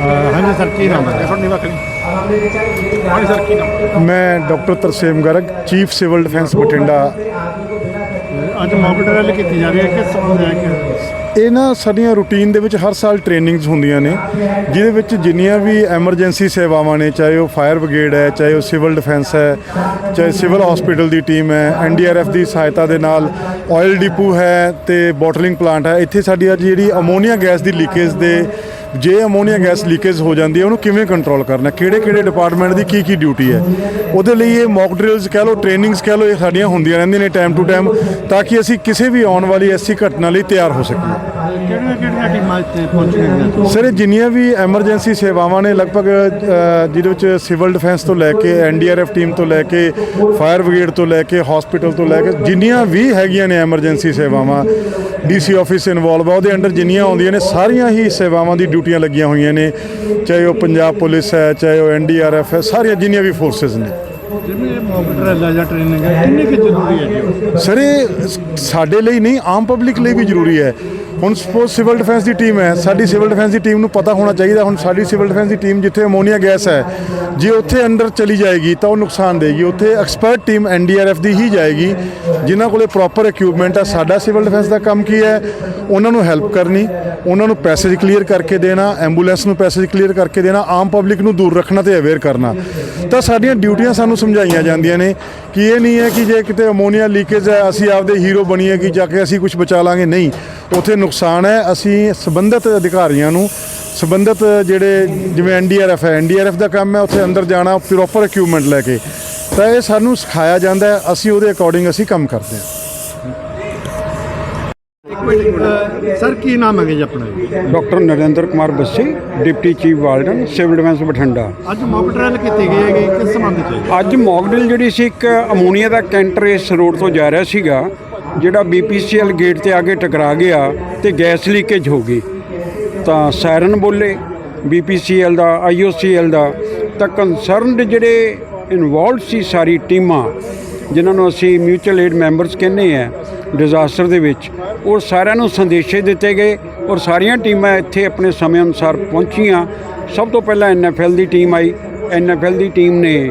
ਹਾਂਜੀ ਸਰ ਕੀ ਨਾਮ ਹੈ? ਤੁਹਾਡੀ ਵਕਲੀ ਹਾਂਜੀ ਸਰ ਕੀ ਨਾਮ? ਮੈਂ doctor Tarsem Garg chief civil defence Bathinda. ਅੱਜ ਮੌਕ ਡਰਿਲ ਕੀਤੀ ਜਾ ਰਹੀ ਹੈ ਕਿ? ਇਹ ਨਾ ਸਾਡੀਆਂ ਰੂਟੀਨ ਦੇ ਵਿੱਚ ਹਰ ਸਾਲ ਟ੍ਰੇਨਿੰਗਸ ਹੁੰਦੀਆਂ ਨੇ ਜਿਹਦੇ ਵਿੱਚ ਜਿੰਨੀਆਂ ਵੀ ਐਮਰਜੈਂਸੀ ਸੇਵਾਵਾਂ ਨੇ ਚਾਹੇ ਉਹ ਫਾਇਰ ਬ੍ਰਿਗੇਡ ਹੈ ਚਾਹੇ ਉਹ ਸਿਵਲ ਡਿਫੈਂਸ ਹੈ ਚਾਹੇ ਸਿਵਲ ਹਸਪੀਟਲ ਦੀ ਟੀਮ ਹੈ ਐਨਡੀਆਰਐਫ ਦੀ ਸਹਾਇਤਾ ਦੇ ਨਾਲ ਆਇਲ ਡਿਪੂ ਹੈ ਤੇ ਬੋਟਲਿੰਗ ਪਲਾਂਟ ਹੈ। ਇੱਥੇ ਸਾਡੀ ਅੱਜ ਜਿਹੜੀ ਅਮੋਨੀਆ ਗੈਸ ਦੀ ਲੀਕੇਜ ਦੇ ਜੇ ਅਮੋਨੀਆ ਗੈਸ ਲੀਕੇਜ ਹੋ ਜਾਂਦੀ ਹੈ, ਉਹਨੂੰ ਕਿਵੇਂ ਕੰਟਰੋਲ ਕਰਨਾ? ਕਿਹੜੇ ਕਿਹੜੇ ਡਿਪਾਰਟਮੈਂਟ ਦੀ ਕੀ ਕੀ ਡਿਊਟੀ ਹੈ? ਉਹਦੇ ਲਈ ਇਹ ਮੌਕ ਡਰਿਲਸ ਕਹਿ ਲਓ ਟ੍ਰੇਨਿੰਗਸ ਕਹਿ ਲਓ, ਇਹ ਸਾਡੀਆਂ ਹੁੰਦੀਆਂ ਰਹਿੰਦੀਆਂ ਨੇ ਟਾਈਮ ਟੂ ਟਾਈਮ ਤਾਂ ਕਿ ਅਸੀਂ ਕਿਸੇ ਵੀ ਆਉਣ ਵਾਲੀ ਐਸੀ ਘਟਨਾ ਲਈ ਤਿਆਰ ਹੋ ਸਕੀਏ। ਕਿਹੜੀਆਂ ਕਿਹੜੀਆਂ ਟੀਮਾਂ ਇੱਥੇ ਪਹੁੰਚੀਆਂ ਨੇ ਸਰ ਇਹ ਜਿੰਨੀਆਂ ਵੀ ਐਮਰਜੈਂਸੀ ਸੇਵਾਵਾਂ ਨੇ ਲਗਭਗ ਜਿਹਦੇ ਵਿੱਚ ਸਿਵਲ ਡਿਫੈਂਸ ਤੋਂ ਲੈ ਕੇ ਐਨਡੀਆਰਐਫ ਟੀਮ ਤੋਂ ਲੈ ਕੇ ਫਾਇਰ ਬ੍ਰਿਗੇਡ ਤੋਂ ਲੈ ਕੇ ਹਸਪੀਟਲ ਤੋਂ ਲੈ ਕੇ ਜਿੰਨੀਆਂ ਵੀ ਹੈਗੀਆਂ ਨੇ ਐਮਰਜੈਂਸੀ ਸੇਵਾਵਾਂ ਡੀਸੀ ਆਫਿਸ ਇਨਵੋਲਵ ਆ ਉਹਦੇ ਅੰਡਰ ਜਿੰਨੀਆਂ ਆਉਂਦੀਆਂ ਨੇ ਸਾਰੀਆਂ ਹੀ ਸੇਵਾਵਾਂ ਦੀ ਡਿਊਟੀਆਂ ਲੱਗੀਆਂ ਹੋਈਆਂ ਨੇ ਚਾਹੇ ਉਹ ਪੰਜਾਬ ਪੁਲਿਸ ਹੈ ਚਾਹੇ ਉਹ ਐਨਡੀਆਰਐਫ ਹੈ ਸਾਰੀਆਂ ਜਿੰਨੀਆਂ ਵੀ ਫੋਰਸਸ ਨੇ। ਜਿਵੇਂ ਮੌਕ ਡਰਿਲ ਜਾਂ ਟ੍ਰੇਨਿੰਗ ਹੈ ਕਿੰਨੀ ਕਿ ਜ਼ਰੂਰੀ ਹੈ ਜੀ? ਸਰ ਇਹ ਸਾਡੇ ਲਈ ਨਹੀਂ ਆਮ ਪਬਲਿਕ ਲਈ ਵੀ ਜ਼ਰੂਰੀ ਹੈ। ਹੁਣ ਸਪੋਜ਼ ਸਿਵਲ ਡਿਫੈਂਸ ਦੀ ਟੀਮ ਹੈ, ਸਾਡੀ ਸਿਵਲ ਡਿਫੈਂਸ ਦੀ ਟੀਮ ਨੂੰ ਪਤਾ ਹੋਣਾ ਚਾਹੀਦਾ, ਹੁਣ ਸਾਡੀ ਸਿਵਲ ਡਿਫੈਂਸ ਦੀ ਟੀਮ ਜਿੱਥੇ ਅਮੋਨੀਆ ਗੈਸ ਹੈ, ਜੇ ਉੱਥੇ ਅੰਦਰ ਚਲੀ ਜਾਏਗੀ ਤਾਂ ਉਹ ਨੁਕਸਾਨ ਦੇਗੀ, ਉੱਥੇ ਐਕਸਪਰਟ ਟੀਮ ਐਨਡੀਆਰਐਫ ਦੀ ਹੀ ਜਾਏਗੀ, ਜਿਨ੍ਹਾਂ ਕੋਲੇ ਪ੍ਰੋਪਰ ਇਕਵਿਪਮੈਂਟ ਹੈ ਸਾਡਾ ਸਿਵਲ ਡਿਫੈਂਸ ਦਾ ਕੰਮ ਕੀ ਹੈ? ਉਹਨਾਂ ਨੂੰ ਹੈਲਪ ਕਰਨੀ, ਉਹਨਾਂ ਨੂੰ ਪੈਸੇਜ ਕਲੀਅਰ ਕਰਕੇ ਦੇਣਾ ਐਂਬੂਲੈਂਸ ਨੂੰ ਪੈਸੇਜ ਕਲੀਅਰ ਕਰਕੇ ਦੇਣਾ, ਆਮ ਪਬਲਿਕ ਨੂੰ ਦੂਰ ਰੱਖਣਾ ਤੇ ਅਵੇਅਰ ਕਰਨਾ। ਤਾਂ ਸਾਡੀਆਂ ਡਿਊਟੀਆਂ ਸਾਨੂੰ ਸਮਝਾਈਆਂ ਜਾਂਦੀਆਂ ਨੇ ਕਿ ਇਹ ਨਹੀਂ ਹੈ ਕਿ ਜੇ ਕਿਤੇ ਅਮੋਨੀਆ ਲੀਕੇਜ ਹੈ, ਅਸੀਂ ਆਪਦੇ ਹੀਰੋ ਬਣੀਏ ਕਿ ਜਾ ਕੇ ਅਸੀਂ ਕੁਝ ਬਚਾ ਲਾਂਗੇ। ਨਹੀਂ, ਉੱਥੇ ਨੁਕਸਾਨ ਹੈ, ਅਸੀਂ ਸੰਬੰਧਿਤ ਅਧਿਕਾਰੀਆਂ ਨੂੰ, ਸੰਬੰਧਿਤ ਜਿਹੜੇ ਜਿਵੇਂ ਐਨਡੀਆਰਐਫ ਹੈ ਐਨਡੀਆਰਐਫ ਦਾ ਕੰਮ ਹੈ, ਉੱਥੇ ਅੰਦਰ ਜਾਣਾ ਪ੍ਰੋਪਰ ਇਕਵਿਪਮੈਂਟ ਲੈ ਕੇ। ਤਾਂ ਇਹ ਸਾਨੂੰ ਸਿਖਾਇਆ ਜਾਂਦਾ ਹੈ, ਅਸੀਂ ਉਹਦੇ ਅਕੋਰਡਿੰਗ ਅਸੀਂ ਕੰਮ ਕਰਦੇ ਹਾਂ। ਸਰ ਕੀ ਨਾਮ ਹੈ ਜੀ ਆਪਣਾ? Doctor Narinder Kumar Bassi deputy chief warden civil defence Bathinda ਅੱਜ ਮੌਕ ਡਰਿਲ ਕੀਤੀ ਗਈ ਹੈਗੀ ਕਿਸ ਸੰਬੰਧ ਚ ਹੈ? ਅੱਜ ਮੌਕਡਿਲ ਜਿਹੜੀ ਸੀ ਇੱਕ ਅਮੋਨੀਆ ਦਾ ਕੈਂਟਰ ਇਸ ਰੋਡ ਤੋਂ ਜਾ ਰਿਹਾ ਸੀਗਾ ਜਿਹੜਾ ਬੀਪੀਸੀਐਲ ਗੇਟ ਤੇ ਆ ਕੇ ਟਕਰਾ ਗਿਆ ਤੇ ਗੈਸ ਲੀਕੇਜ ਹੋ ਗਈ ਤਾਂ ਸਾਇਰਨ ਬੋਲੇ ਬੀਪੀਸੀਐਲ ਦਾ ਆਈਓਸੀਐਲ ਦਾ ਤਾਂ ਕੰਸਰਨਡ ਜਿਹੜੇ ਇਨਵੋਲਵਡ ਸੀ ਸਾਰੀ ਟੀਮਾਂ ਜਿਨ੍ਹਾਂ ਨੂੰ ਅਸੀਂ ਮਿਊਚੁਅਲ ਏਡ ਮੈਂਬਰਸ ਕਹਿੰਦੇ ਆ ਡਿਜ਼ਾਸਟਰ ਦੇ ਵਿੱਚ ਉਹ ਸਾਰਿਆਂ ਨੂੰ ਸੰਦੇਸ਼ੇ ਦਿੱਤੇ ਗਏ ਔਰ ਸਾਰੀਆਂ ਟੀਮਾਂ ਇੱਥੇ ਆਪਣੇ ਸਮੇਂ ਅਨੁਸਾਰ ਪਹੁੰਚੀਆਂ। ਸਭ ਤੋਂ ਪਹਿਲਾਂ ਐਨਐਫਐਲ ਦੀ ਟੀਮ ਆਈ। ਐਨਐਫਐਲ ਦੀ ਟੀਮ ਨੇ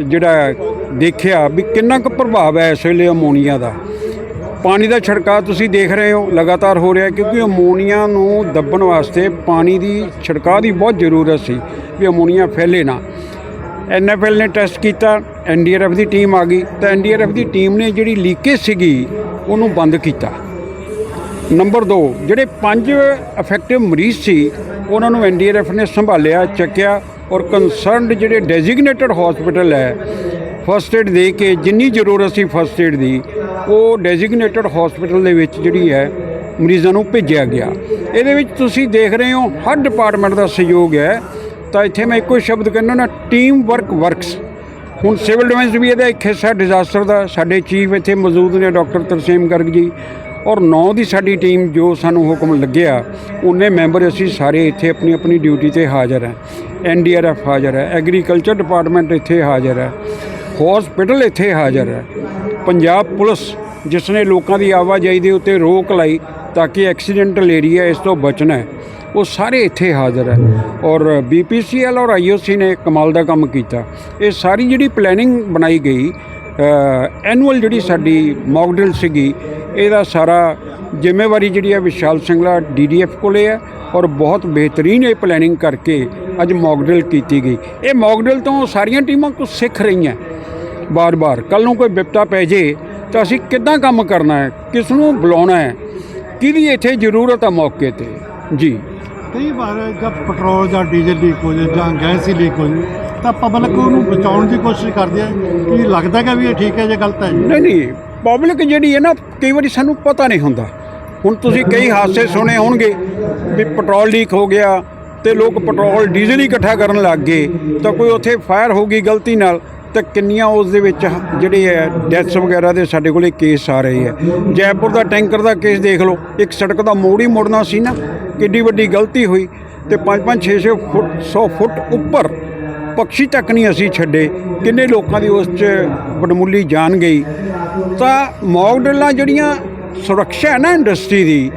ਜਿਹੜਾ ਦੇਖਿਆ ਵੀ ਕਿੰਨਾ ਕੁ ਪ੍ਰਭਾਵ ਹੈ ਇਸ ਵੇਲੇ ਅਮੋਨੀਆ ਦਾ। ਪਾਣੀ ਦਾ ਛਿੜਕਾਅ ਤੁਸੀਂ ਦੇਖ ਰਹੇ ਹੋ, ਲਗਾਤਾਰ ਹੋ ਰਿਹਾ ਕਿਉਂਕਿ ਅਮੋਨੀਆ ਨੂੰ ਦੱਬਣ ਵਾਸਤੇ ਪਾਣੀ ਦੀ ਛਿੜਕਾਅ ਦੀ ਬਹੁਤ ਜ਼ਰੂਰਤ ਸੀ ਵੀ ਅਮੋਨੀਆ ਫੈਲੇ ਨਾ। ਐਨਐਫਐਲ ਨੇ ਟੈਸਟ ਕੀਤਾ ਐਨਡੀਆਰਐਫ ਦੀ ਟੀਮ ਆ ਗਈ। ਤਾਂ ਐਨਡੀਆਰਐਫ ਦੀ ਟੀਮ ਨੇ ਜਿਹੜੀ ਲੀਕੇਜ ਸੀਗੀ, ਉਹਨੂੰ ਬੰਦ ਕੀਤਾ। ਨੰਬਰ 2 ਜਿਹੜੇ ਪੰਜ ਅਫੈਕਟਿਵ ਮਰੀਜ਼ ਸੀ, ਉਹਨਾਂ ਨੂੰ ਐਨਡੀਆਰਐਫ ਨੇ ਸੰਭਾਲਿਆ, ਚੱਕਿਆ ਔਰ ਕੰਸਰਨਡ ਜਿਹੜੇ ਡੈਜ਼ਿਗਨੇਟਡ ਹਸਪੀਟਲ ਹੈ ਫਸਟ ਏਡ ਦੇ ਕੇ ਜਿੰਨੀ ਜ਼ਰੂਰਤ ਸੀ ਫਸਟ ਏਡ ਦੀ, ਉਹ ਡੈਜ਼ਿਗਨੇਟਡ ਹਸਪੀਟਲ ਦੇ ਵਿੱਚ ਜਿਹੜੀ ਹੈ, ਮਰੀਜ਼ਾਂ ਨੂੰ ਭੇਜਿਆ ਗਿਆ। ਇਹਦੇ ਵਿੱਚ ਤੁਸੀਂ ਦੇਖ ਰਹੇ ਹੋ, ਹਰ ਡਿਪਾਰਟਮੈਂਟ ਦਾ ਸਹਿਯੋਗ ਹੈ। ਤਾਂ ਇੱਥੇ ਮੈਂ ਇੱਕੋ ਹੀ ਸ਼ਬਦ ਕਹਿੰਦਾ ਨਾ ਟੀਮ ਵਰਕ ਵਰਕਸ ਹੁਣ ਸਿਵਲ ਡਿਫੈਂਸ ਵੀ ਇਹਦਾ ਇੱਕ ਹਿੱਸਾ ਡਿਜ਼ਾਸਟਰ ਦਾ ਸਾਡੇ ਚੀਫ ਇੱਥੇ ਮੌਜੂਦ ਨੇ ਡਾਕਟਰ ਤਰਸੇਮ ਗਰਗ ਜੀ। ਔਰ ਨੌ ਦੀ ਸਾਡੀ ਟੀਮ ਜੋ ਸਾਨੂੰ ਹੁਕਮ ਲੱਗਿਆ, ਉਹਨੇ ਮੈਂਬਰ ਅਸੀਂ ਸਾਰੇ ਇੱਥੇ ਆਪਣੀ ਆਪਣੀ ਡਿਊਟੀ ਤੇ ਹਾਜ਼ਰ ਹੈ। ਐਨਡੀਆਰਐਫ ਹਾਜ਼ਰ ਹੈ, ਐਗਰੀਕਲਚਰ ਡਿਪਾਰਟਮੈਂਟ ਇੱਥੇ ਹਾਜ਼ਰ ਹੈ, ਹਸਪੀਟਲ ਇੱਥੇ ਹਾਜ਼ਰ ਹੈ। ਪੰਜਾਬ ਪੁਲਿਸ ਜਿਸ ਨੇ ਲੋਕਾਂ ਦੀ ਆਵਾਜਾਈ ਦੇ ਉੱਤੇ ਰੋਕ ਲਾਈ ਤਾਂ ਕਿ ਐਕਸੀਡੈਂਟਲ ਏਰੀਆ ਇਸ ਤੋਂ ਬਚਣਾ ਹੈ, ਉਹ ਸਾਰੇ ਇੱਥੇ ਹਾਜ਼ਰ ਹੈ। ਔਰ ਬੀਪੀਸੀਐਲ ਔਰ ਆਈਓਸੀ ਨੇ ਕਮਾਲ ਦਾ ਕੰਮ ਕੀਤਾ। ਇਹ ਸਾਰੀ ਜਿਹੜੀ ਪਲੈਨਿੰਗ ਬਣਾਈ ਗਈ ਐਨੂਅਲ ਜਿਹੜੀ ਸਾਡੀ ਮੌਕ ਡਰਿਲ ਸੀਗੀ ਇਹਦਾ ਸਾਰਾ ਜ਼ਿੰਮੇਵਾਰੀ ਜਿਹੜੀ ਹੈ ਵਿਸ਼ਾਲ ਸਿੰਘਲਾ ਡੀਡੀਐਫ ਕੋਲੇ ਹੈ ਔਰ ਬਹੁਤ ਬਿਹਤਰੀਨ ਇਹ ਪਲੈਨਿੰਗ ਕਰਕੇ ਅੱਜ ਮੌਕ ਡਰਿਲ ਕੀਤੀ ਗਈ। ਇਹ ਮੌਕ ਡਰਿਲ ਤੋਂ ਸਾਰੀਆਂ ਟੀਮਾਂ ਕੁਝ ਸਿੱਖ ਰਹੀਆਂ। ਬਾਰ-ਬਾਰ ਕੱਲ ਨੂੰ ਕੋਈ ਵਿਪਤਾ ਪੈ ਜੇ ਤਾਂ ਅਸੀਂ ਕਿੱਦਾਂ ਕੰਮ ਕਰਨਾ ਹੈ ਕਿਸ ਨੂੰ ਬੁਲਾਉਣਾ ਹੈ ਕਿਹਦੀ ਇੱਥੇ ਜ਼ਰੂਰਤ ਹੈ ਮੌਕੇ ਤੇ? ਜੀ। ਕਈ ਵਾਰ ਜਦ ਪੈਟਰੋਲ ਜਾਂ ਡੀਜ਼ਲ ਲੀਕ ਹੋ ਜਾਏ ਜਾਂ ਗੈਸ ਹੀ ਲੀਕ ਹੋ ਜਾਏ ਤਾਂ ਪਬਲਿਕ ਉਹਨੂੰ ਬਚਾਉਣ ਦੀ ਕੋਸ਼ਿਸ਼ ਕਰਦੀ ਹੈ ਕਿ ਲੱਗਦਾ ਕਿ ਵੀ ਇਹ ਠੀਕ ਹੈ ਜਾਂ ਗਲਤ ਹੈ। ਨਹੀਂ ਨਹੀਂ ਪਬਲਿਕ ਜਿਹੜੀ ਹੈ ਨਾ, ਕਈ ਵਾਰੀ ਸਾਨੂੰ ਪਤਾ ਨਹੀਂ ਹੁੰਦਾ। ਹੁਣ ਤੁਸੀਂ ਕਈ ਹਾਦਸੇ ਸੁਣੇ ਹੋਣਗੇ ਵੀ ਪੈਟਰੋਲ ਲੀਕ ਹੋ ਗਿਆ ਤੇ ਲੋਕ ਪੈਟਰੋਲ, ਡੀਜ਼ਲ ਹੀ ਇਕੱਠਾ ਕਰਨ ਲੱਗ ਗਏ। ਤਾਂ ਕੋਈ ਉੱਥੇ ਫਾਇਰ ਹੋ ਗਈ ਗਲਤੀ ਨਾਲ, ਤਾਂ ਕਿੰਨੀਆਂ ਉਸ ਦੇ ਵਿੱਚ ਜਿਹੜੇ ਹੈ ਡੈਥਸ ਵਗੈਰਾ ਦੇ ਸਾਡੇ ਕੋਲੇ ਕੇਸ ਆ ਰਹੇ ਹੈ। ਜੈਪੁਰ ਦਾ ਟੈਂਕਰ ਦਾ ਕੇਸ ਦੇਖ ਲਓ, ਇੱਕ ਸੜਕ ਦਾ ਮੋੜ ਹੀ ਮੋੜਨਾ ਸੀ ਨਾ, ਕਿੱਡੀ ਵੱਡੀ ਗਲਤੀ ਹੋਈ ਤੇ 5-5 6-6 ਫੁੱਟ 100 ਫੁੱਟ ਉੱਪਰ ਪਕਸ਼ੀ ਤੱਕ ਨਹੀਂ ਅਸੀਂ ਛੱਡੇ, ਕਿੰਨੇ ਲੋਕਾਂ ਦੀ ਉਸ 'ਚ ਵਡਮੁੱਲੀ ਜਾਨ ਗਈ। ਤਾਂ ਮੌਕ ਜਿਹੜੀਆਂ ਸੁਰੱਖਿਆ ਹੈ ਨਾ ਇੰਡਸਟਰੀ ਦੀ,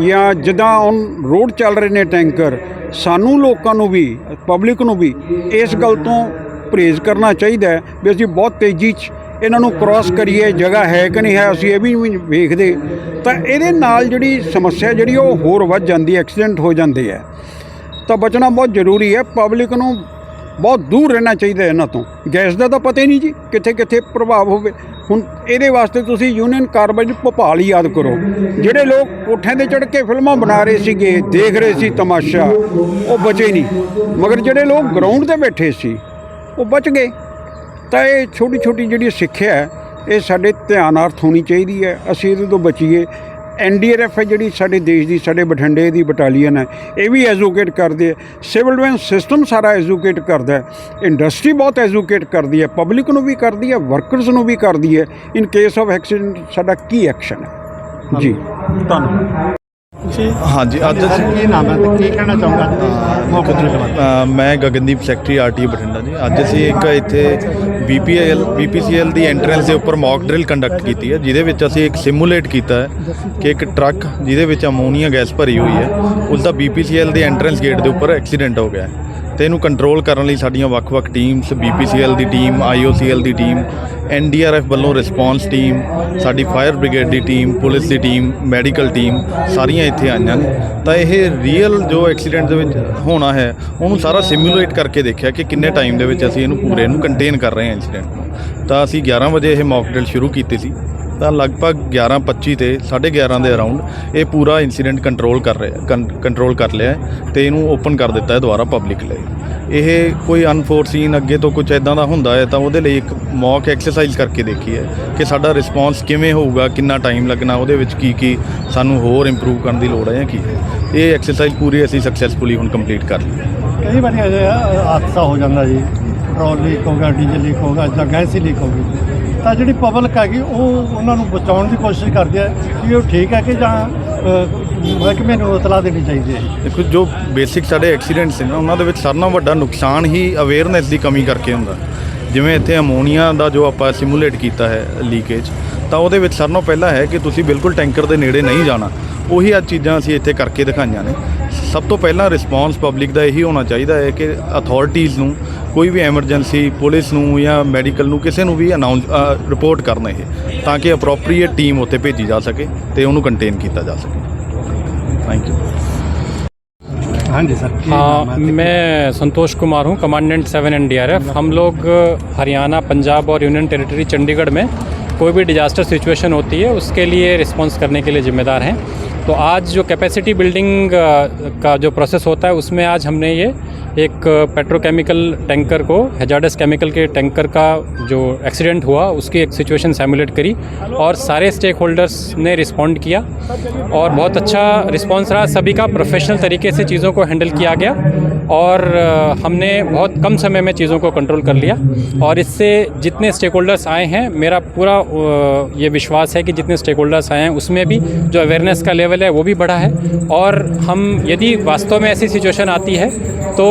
ਜਾਂ ਜਿੱਦਾਂ ਹੁਣ ਰੋਡ ਚੱਲ ਰਹੇ ਨੇ ਟੈਂਕਰ, ਸਾਨੂੰ ਲੋਕਾਂ ਨੂੰ ਵੀ, ਪਬਲਿਕ ਨੂੰ ਵੀ ਇਸ ਗੱਲ ਤੋਂ ਪਰਹੇਜ਼ ਕਰਨਾ ਚਾਹੀਦਾ ਵੀ ਅਸੀਂ ਬਹੁਤ ਤੇਜ਼ੀ 'ਚ ਇਹਨਾਂ ਨੂੰ ਕ੍ਰਾਸ ਕਰੀਏ, ਜਗ੍ਹਾ ਹੈ ਕਿ ਨਹੀਂ ਹੈ, ਅਸੀਂ ਇਹ ਵੀ ਵੇਖਦੇ। ਤਾਂ ਇਹਦੇ ਨਾਲ ਜਿਹੜੀ ਸਮੱਸਿਆ ਜਿਹੜੀ ਉਹ ਹੋਰ ਵੱਧ ਜਾਂਦੀ ਐਕਸੀਡੈਂਟ ਹੋ ਜਾਂਦੇ ਹੈ। ਤਾਂ ਬਚਣਾ ਬਹੁਤ ਜ਼ਰੂਰੀ ਹੈ, ਪਬਲਿਕ ਨੂੰ ਬਹੁਤ ਦੂਰ ਰਹਿਣਾ ਚਾਹੀਦਾ ਇਹਨਾਂ ਤੋਂ। ਗੈਸ ਦਾ ਤਾਂ ਪਤਾ ਹੀ ਨਹੀਂ ਜੀ, ਕਿੱਥੇ ਕਿੱਥੇ ਪ੍ਰਭਾਵ ਹੋਵੇ। ਹੁਣ ਇਹਦੇ ਵਾਸਤੇ ਤੁਸੀਂ ਯੂਨੀਅਨ ਕਾਰਬਾਈਡ ਭੋਪਾਲ ਹੀ ਯਾਦ ਕਰੋ। ਜਿਹੜੇ ਲੋਕ ਕੋਠਿਆਂ ਤੇ ਚੜ੍ਹ ਕੇ ਫਿਲਮਾਂ ਬਣਾ ਰਹੇ ਸੀਗੇ, ਦੇਖ ਰਹੇ ਸੀ ਤਮਾਸ਼ਾ, ਉਹ ਬਚੇ ਨਹੀਂ। ਮਗਰ ਜਿਹੜੇ ਲੋਕ ਗਰਾਊਂਡ ਤੇ ਬੈਠੇ ਸੀ, ਉਹ ਬਚ ਗਏ। ਤਾਂ ਇਹ ਛੋਟੀ ਛੋਟੀ ਜਿਹੜੀ ਸਿੱਖਿਆ ਹੈ, ਇਹ ਸਾਡੇ ਧਿਆਨਾਰਥ ਹੋਣੀ ਚਾਹੀਦੀ ਹੈ। ਅਸੀਂ ਇਹਦੇ ਤੋਂ ਬਚੀਏ। ਐਨਡੀਆਰਐਫ ਹੈ ਜਿਹੜੀ ਸਾਡੇ ਦੇਸ਼ ਦੀ ਸਾਡੇ ਬਠਿੰਡੇ ਦੀ ਬਟਾਲੀਅਨ ਹੈ ਇਹ ਵੀ ਐਜੂਕੇਟ ਕਰਦੇ ਹੈ। ਸਿਵਲ ਡਿਫੈਂਸ ਸਿਸਟਮ ਸਾਰਾ ਐਜੂਕੇਟ ਕਰਦਾ ਹੈ। ਇੰਡਸਟਰੀ ਬਹੁਤ ਐਜੂਕੇਟ ਕਰਦੀ ਹੈ ਪਬਲਿਕ ਨੂੰ ਵੀ ਕਰਦੀ ਹੈ ਵਰਕਰਸ ਨੂੰ ਵੀ ਕਰਦੀ ਹੈ। ਇਨ ਕੇਸ ਆਫ ਐਕਸੀਡੈਂਟ ਸਾਡਾ ਕੀ ਐਕਸ਼ਨ ਹੈ? ਜੀ। ਧੰਨਵਾਦ। ਤੁਸੀਂ ਹਾਂਜੀ ਅੱਜ ਅਸੀਂ ਕੀ ਨਾਮ ਹੈ ਤੇ ਕੀ ਕਹਿਣਾ ਜੀ ਅ, ਮੈਂ ਗਗਨਦੀਪ ਸੈਕਟਰੀ ਆਰਟੀ ਬਠਿੰਡਾ ਜੀ। ਅੱਜ ਅਸੀਂ ਇੱਕ ਇੱਥੇ ਬੀਪੀਐਲ ਬੀਪੀਸੀਐਲ ਦੀ ਐਂਟਰੈਂਸ ਦੇ ਉੱਪਰ ਮੌਕ ਡਰਿਲ ਕੰਡਕਟ ਕੀਤੀ ਹੈ, ਜਿਹਦੇ ਵਿੱਚ ਅਸੀਂ ਇੱਕ ਸਿਮੂਲੇਟ ਕੀਤਾ ਹੈ ਕਿ ਇੱਕ ਟਰੱਕ ਜਿਹਦੇ ਵਿੱਚ ਅਮੋਨੀਆ ਗੈਸ ਭਰੀ ਹੋਈ ਹੈ ਉਸ ਦਾ ਬੀਪੀਸੀਐਲ ਦੇ ਐਂਟਰੈਂਸ ਗੇਟ ਦੇ ਉੱਪਰ ਐਕਸੀਡੈਂਟ ਹੋ ਗਿਆ ਹੈ। ਤੇ ਇਹਨੂੰ ਕੰਟਰੋਲ ਕਰਨ ਲਈ ਸਾਡੀਆਂ ਵੱਖ-ਵੱਖ ਟੀਮਸ ਬੀਪੀਸੀਐਲ ਦੀ ਟੀਮ ਆਈਓਸੀਐਲ ਦੀ ਟੀਮ ਐਨਡੀਆਰਐਫ ਵੱਲੋਂ ਰਿਸਪੌਂਸ ਟੀਮ ਸਾਡੀ ਫਾਇਰ ਬ੍ਰਿਗੇਡ ਦੀ ਟੀਮ ਪੁਲਿਸ ਦੀ ਟੀਮ ਮੈਡੀਕਲ ਟੀਮ ਸਾਰੀਆਂ ਇੱਥੇ ਆਈਆਂ ਨੇ। ਤਾਂ ਇਹ ਰੀਅਲ ਜੋ ਐਕਸੀਡੈਂਟ ਦੇ ਵਿੱਚ ਹੋਣਾ ਹੈ, ਉਹਨੂੰ ਸਾਰਾ ਸਿਮੂਲੇਟ ਕਰਕੇ ਦੇਖਿਆ ਕਿ ਕਿੰਨੇ ਟਾਈਮ ਦੇ ਵਿੱਚ ਅਸੀਂ ਇਹਨੂੰ ਪੂਰੇ ਨੂੰ ਕੰਟੇਨ ਕਰ ਰਹੇ ਹਾਂ ਇੰਸੀਡੈਂਟ ਨੂੰ। ਤਾਂ ਅਸੀਂ 11 ਵਜੇ ਇਹ ਮੌਕ ਡਰਿਲ ਸ਼ੁਰੂ ਕੀਤੀ ਸੀ। ਤਾਂ ਲਗਭਗ 11:25 ਤੇ 11:30 ਦੇ ਅਰਾਊਂਡ ਇਹ ਪੂਰਾ ਇਨਸੀਡੈਂਟ ਕੰਟਰੋਲ ਕਰ ਰਿਹਾ ਕੰਟਰੋਲ ਕਰ ਲਿਆ ਹੈ ਤੇ ਇਹਨੂੰ ਓਪਨ ਕਰ ਦਿੱਤਾ ਹੈ ਦੁਬਾਰਾ ਪਬਲਿਕ ਲਈ। ਇਹ ਕੋਈ ਅਨਫੋਰਸੀਨ ਅੱਗੇ ਤੋਂ ਕੁਝ ਐਦਾਂ ਦਾ ਹੁੰਦਾ ਹੈ ਤਾਂ ਉਹਦੇ ਲਈ ਇੱਕ ਮੌਕ ਐਕਸਰਸਾਈਜ਼ ਕਰਕੇ ਦੇਖੀ ਹੈ ਕਿ ਸਾਡਾ ਰਿਸਪੌਂਸ ਕਿਵੇਂ ਹੋਊਗਾ, ਕਿੰਨਾ ਟਾਈਮ ਲੱਗਣਾ, ਉਹਦੇ ਵਿੱਚ ਕੀ ਕੀ ਸਾਨੂੰ ਹੋਰ ਇੰਪਰੂਵ ਕਰਨ ਦੀ ਲੋੜ ਹੈ ਜਾਂ ਕੀ ਹੈ। ਇਹ ਐਕਸਰਸਾਈਜ਼ ਪੂਰੀ ਅਸੀਂ ਸਕਸੈਸਫੁਲੀ ਹੁਣ ਕੰਪਲੀਟ ਕਰ ਲਈ ਕਈ ਵਾਰੀ ਅਜਿਹਾ ਹਾਦਸਾ ਹੋ ਜਾਂਦਾ ਜੀ। ਪੈਟਰੋਲ ਲੀਕ ਹੋ ਗਿਆ ਡੀਜ਼ਲ ਲੀਕ ਹੋ ਗਿਆ ਜਾਂ ਗੈਸ ਹੀ ਲੀਕ ਹੋ ਤਾਂ ਜਿਹੜੀ ਪਬਲਿਕ ਹੈਗੀ, ਉਹ ਉਹਨਾਂ ਨੂੰ ਬਚਾਉਣ ਦੀ ਕੋਸ਼ਿਸ਼ ਕਰਦੀ ਹੈ ਕਿ ਉਹ ਠੀਕ ਹੈ ਕਿ ਜਾਂ ਮਹਿਕਮੇ ਨੂੰ ਇਤਲਾਹ ਦੇਣੀ ਚਾਹੀਦੀ ਹੈ। ਦੇਖੋ, ਜੋ ਬੇਸਿਕ ਸਾਡੇ ਐਕਸੀਡੈਂਟਸ ਨੇ ਉਹਨਾਂ ਦੇ ਵਿੱਚ ਸਾਰਿਆਂ ਨਾਲੋਂ ਵੱਡਾ ਨੁਕਸਾਨ ਹੀ ਅਵੇਅਰਨੈਸ ਦੀ ਕਮੀ ਕਰਕੇ ਹੁੰਦਾ। ਜਿਵੇਂ ਇੱਥੇ ਅਮੋਨੀਆ ਦਾ ਜੋ ਆਪਾਂ ਸਿਮੂਲੇਟ ਕੀਤਾ ਹੈ ਲੀਕੇਜ ਤਾਂ ਉਹਦੇ ਵਿੱਚ ਸਾਰਿਆਂ ਨਾਲੋਂ ਪਹਿਲਾਂ ਹੈ ਕਿ ਤੁਸੀਂ ਬਿਲਕੁਲ ਟੈਂਕਰ ਦੇ ਨੇੜੇ ਨਹੀਂ ਜਾਣਾ। ਉਹੀ ਅੱਜ ਚੀਜ਼ਾਂ ਅਸੀਂ ਇੱਥੇ ਕਰਕੇ ਦਿਖਾਈਆਂ ਨੇ। ਸਭ ਤੋਂ ਪਹਿਲਾਂ ਰਿਸਪੌਂਸ ਪਬਲਿਕ ਦਾ ਇਹੀ ਹੋਣਾ ਚਾਹੀਦਾ ਹੈ ਕਿ ਅਥਾਰਟੀਜ਼ ਨੂੰ ਕੋਈ ਵੀ ਐਮਰਜੈਂਸੀ ਪੁਲਿਸ ਨੂੰ ਜਾਂ ਮੈਡੀਕਲ ਨੂੰ ਕਿਸੇ ਨੂੰ ਵੀ ਅਨਾਉਂਸ ਰਿਪੋਰਟ ਕਰਨ ਇਹ ਤਾਂ ਕਿ ਅਪਰੋਪਰੀਏਟ ਟੀਮ ਉੱਥੇ ਭੇਜੀ ਜਾ ਸਕੇ ਤੇ ਉਹਨੂੰ ਕੰਟੇਨ ਕੀਤਾ ਜਾ ਸਕੇ ਥੈਂਕ ਯੂ ਹਾਂਜੀ ਸਰ ਕੀ हाँ ਨਾਮ ਹੈ ਤੇ मैं संतोष कुमार हूँ कमांडेंट सेवन एन हम लोग हरियाणा पंजाब और यूनियन टेरिटरी चंडीगढ़ में कोई भी डिजास्टर सिचुएशन होती है, उसके लिए रिस्पॉन्स करने के लिए जिम्मेदार हैं। तो आज जो कैपेसिटी बिल्डिंग का जो प्रोसेस होता है, उसमें आज हमने ये एक पेट्रोकेमिकल टैंकर को हेजार्डस केमिकल के टैंकर का जो एक्सीडेंट हुआ, उसकी एक सिचुएशन सैमुलेट करी और सारे स्टेक होल्डर्स ने रिस्पॉन्ड किया और बहुत अच्छा रिस्पॉन्स रहा। सभी का प्रोफेशनल तरीके से चीज़ों को हैंडल किया गया। और हमने बहुत कम समय में चीज़ों को कंट्रोल कर लिया और इससे जितने स्टेक होल्डर्स आए हैं मेरा पूरा ये विश्वास है कि जितने स्टेक होल्डर्स आए हैं उसमें भी जो अवेयरनेस का लेवल है वो भी बढ़ा है और हम यदि वास्तव में ऐसी सिचुएशन आती है तो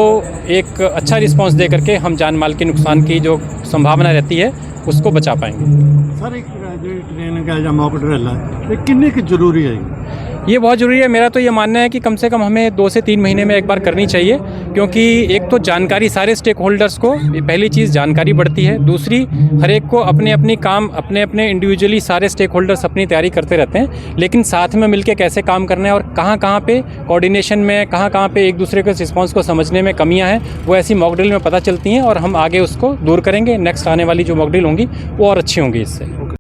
एक अच्छा रिस्पॉन्स दे करके हम जान माल के नुकसान की जो संभावना रहती है उसको बचा पाएँगे सर एक ट्रेन का मौका किन्ने की ज़रूरी है ये बहुत ज़रूरी है। मेरा तो ये मानना है कि कम से कम हमें दो से तीन महीने में एक बार करनी चाहिए, क्योंकि एक तो जानकारी सारे स्टेक होल्डर्स को पहली चीज़ जानकारी बढ़ती है। दूसरी, हर एक को अपने अपने काम अपने अपने इंडिविजुअली सारे स्टेक होल्डर्स अपनी तैयारी करते रहते हैं, लेकिन साथ में मिलकर कैसे काम करना है और कहाँ कहाँ पर कोऑर्डिनेशन में कहाँ कहाँ पर एक दूसरे के रिस्पॉन्स को समझने में कमियाँ हैं, वो ऐसी मॉकड्रिल में पता चलती हैं और हम आगे उसको दूर करेंगे। नेक्स्ट आने वाली जो मॉकड्रिल होंगी, वो और अच्छी होंगी इससे।